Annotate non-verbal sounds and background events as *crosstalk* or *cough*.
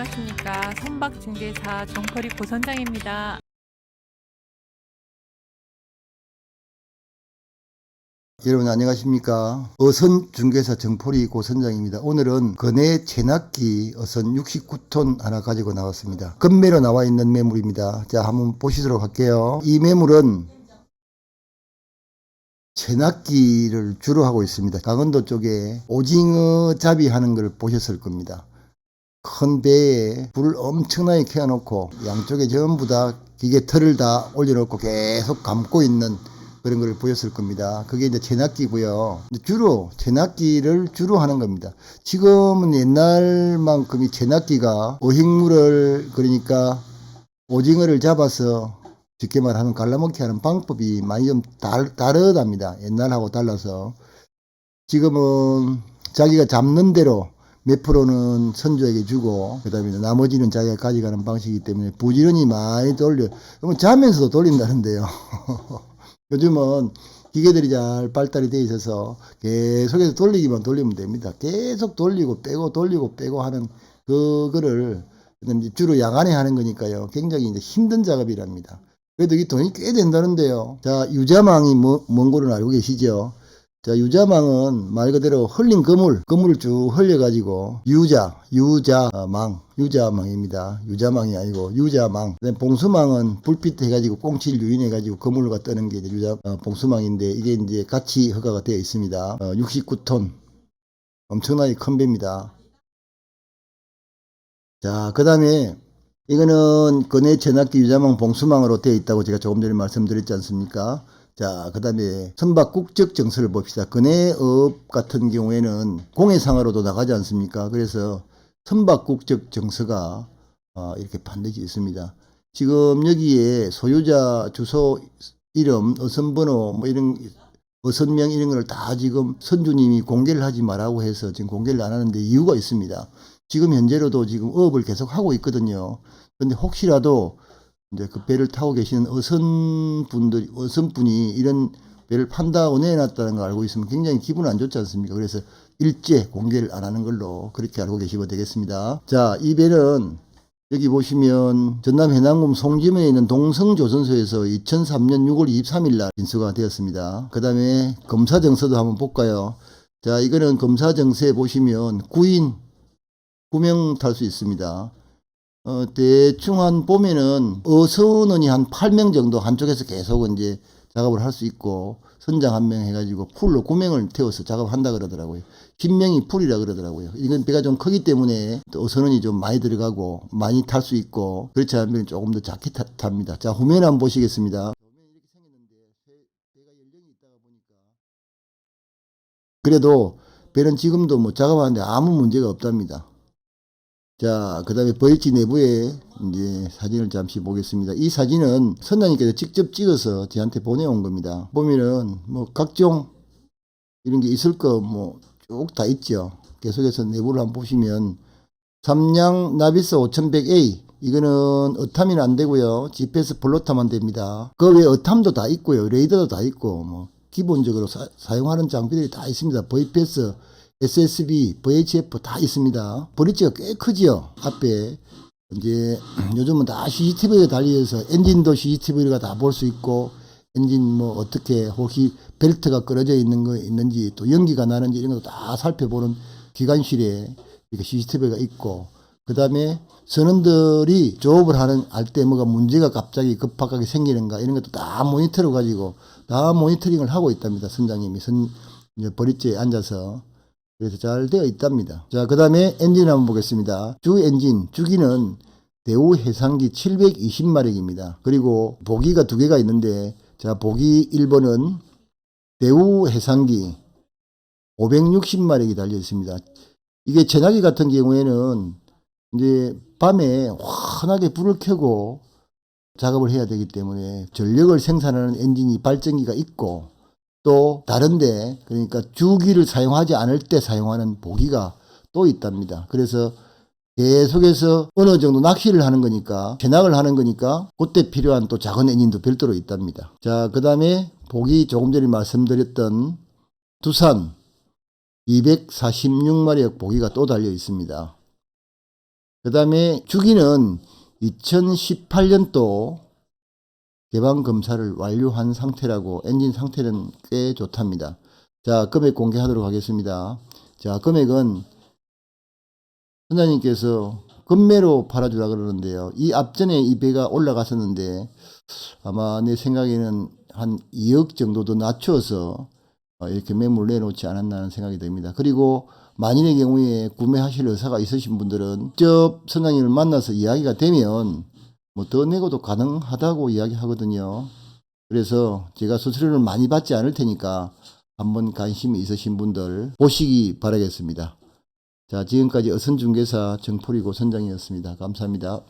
안녕하십니까. 선박중개사 정포리 고선장입니다. 여러분 안녕하십니까. 어선 중개사 정포리 고선장입니다. 오늘은 건해 체납기 어선 69톤 하나 가지고 나왔습니다. 금매로 나와 있는 매물입니다. 자 한번 보시도록 할게요. 이 매물은 체납기를 주로 하고 있습니다. 강원도 쪽에 오징어 잡이 하는 걸 보셨을 겁니다 큰 배에 불을 엄청나게 켜놓고 양쪽에 전부 다 기계 털을 다 올려놓고 계속 감고 있는 그런 걸 보였을 겁니다. 그게 이제 체납기고요. 주로 체납기를 주로 하는 겁니다. 지금은 옛날만큼 이 체납기가 어획물을 그러니까 오징어를 잡아서 쉽게 말하면 갈라먹기 하는 방법이 많이 좀 달, 다르답니다. 옛날하고 달라서 지금은 자기가 잡는 대로 몇 프로는 선조에게 주고 그다음에 나머지는 자기가 가져가는 방식이기 때문에 부지런히 많이 돌려. 그러면 자면서도 돌린다는데요. *laughs* 요즘은 기계들이 잘 발달이 돼 있어서 계속해서 돌리기만 돌리면 됩니다. 계속 돌리고 빼고 돌리고 빼고 하는 그거를 주로 야간에 하는 거니까요. 굉장히 이제 힘든 작업이랍니다. 그래도 이 돈이 꽤 된다는데요. 자, 유자망이 뭐, 뭔 거를 알고 계시죠? 자, 유자망은 말 그대로 흘린 그물, 그물을 쭉 흘려가지고, 유자, 유자망, 유자망입니다. 유자망이 아니고, 유자망. 봉수망은 불빛 해가지고, 꽁치를 유인해가지고, 그물과 뜨는 게 이제 유자, 어, 봉수망인데, 이게 이제 같이 허가가 되어 있습니다. 어, 69톤. 엄청나게 큰 배입니다. 자, 그 다음에, 이거는 근해 전학기 유자망 봉수망으로 되어 있다고 제가 조금 전에 말씀드렸지 않습니까? 자, 그 다음에 선박 국적 정서를 봅시다. 근해업 같은 경우에는 공해상으로도 나가지 않습니까? 그래서 선박 국적 정서가 어, 이렇게 반드시 있습니다. 지금 여기에 소유자 주소 이름, 어선번호 뭐 이런 어선명 이런 걸 다 지금 선주님이 공개를 하지 말라고 해서 지금 공개를 안 하는데 이유가 있습니다. 지금 현재로도 지금 어업을 계속 하고 있거든요. 근데 혹시라도 이제 그 배를 타고 계시는 어선 분들이, 어선 분이 이런 배를 판다고 내놨다는 걸 알고 있으면 굉장히 기분 안 좋지 않습니까? 그래서 일제 공개를 안 하는 걸로 그렇게 알고 계시면 되겠습니다. 자, 이 배는 여기 보시면 전남 해남군 송지면에 있는 동성조선소에서 2003년 6월 23일 날 인수가 되었습니다. 그 다음에 검사정서도 한번 볼까요? 자, 이거는 검사정서에 보시면 구인, 구명 탈 수 있습니다. 어, 대충 한 보면은 어선원이 한 8명 정도 한쪽에서 계속 이제 작업을 할 수 있고 선장 한 명 해가지고 풀로 9명을 태워서 작업한다 그러더라고요. 10명이 풀이라 그러더라고요. 이건 배가 좀 크기 때문에 또 어선원이 좀 많이 들어가고 많이 탈 수 있고 그렇지 않으면 조금 더 작게 타- 탑니다. 자, 후면 한번 보시겠습니다. 그래도 배는 지금도 뭐 작업하는데 아무 문제가 없답니다. 자, 그 다음에 버일지 내부에 이제 사진을 잠시 보겠습니다. 이 사진은 선장님께서 직접 찍어서 저한테 보내온 겁니다. 보면은 뭐 각종 이런 게 있을 거 뭐 쭉 다 있죠. 계속해서 내부를 한번 보시면 삼양 나비스 5100A 이거는 어탐이는 안 되고요. GPS 블로타만 됩니다. 그 외에 어탐도 다 있고요. 레이더도 다 있고 뭐 기본적으로 사, 용하는 장비들이 다 있습니다. VPS, SSB, VHF 다 있습니다. 브릿지가 꽤 크지요. 앞에 이제 요즘은 다 CCTV가 달려서 엔진도 CCTV가 다 볼 수 있고 엔진 뭐 어떻게 혹시 벨트가 끌어져 있는 거 있는지 또 연기가 나는지 이런 것도 다 살펴보는 기관실에 이렇게 CCTV가 있고 그 다음에 선원들이 조업을 하는 할 때 뭐가 문제가 갑자기 급하게 생기는가 이런 것도 다 모니터로 가지고 다 모니터링을 하고 있답니다 선장님이 선 이제 버릿지에 앉아서 그래서 잘 되어 있답니다. 자, 그 다음에 엔진 한번 보겠습니다. 주 엔진, 주기는 대우 해상기 720마력입니다. 그리고 보기가 두 개가 있는데, 자, 보기 1번은 대우 해상기 560마력이 달려 있습니다. 이게 전화기 같은 경우에는 이제 밤에 환하게 불을 켜고 작업을 해야 되기 때문에 전력을 생산하는 엔진이 발전기가 있고 또 다른데 그러니까 주기를 사용하지 않을 때 사용하는 보기가 또 있답니다. 그래서 계속해서 어느 정도 낚시를 하는 거니까 견학을 하는 거니까 그때 필요한 또 작은 엔진도 별도로 있답니다. 자, 그 다음에 보기 조금 전에 말씀드렸던 두산 246마리의 보기가 또 달려 있습니다. 그 다음에 주기는 2018년도 개방 검사를 완료한 상태라고 엔진 상태는 꽤 좋답니다. 자, 금액 공개하도록 하겠습니다. 자, 금액은 선장님께서 금매로 팔아주라 그러는데요. 이 앞전에 이 배가 올라갔었는데 아마 내 생각에는 한 2억 정도 더 낮춰서 어, 이렇게 매물 내놓지 않았나 생각이 듭니다. 그리고 만일의 경우에 구매하실 의사가 있으신 분들은 직접 선장님을 만나서 이야기가 되면 뭐 더 내고도 가능하다고 이야기하거든요. 그래서 제가 수수료를 많이 받지 않을 테니까 한번 관심이 있으신 분들 보시기 바라겠습니다. 자, 지금까지 어선중개사 정포리고 선장이었습니다. 감사합니다.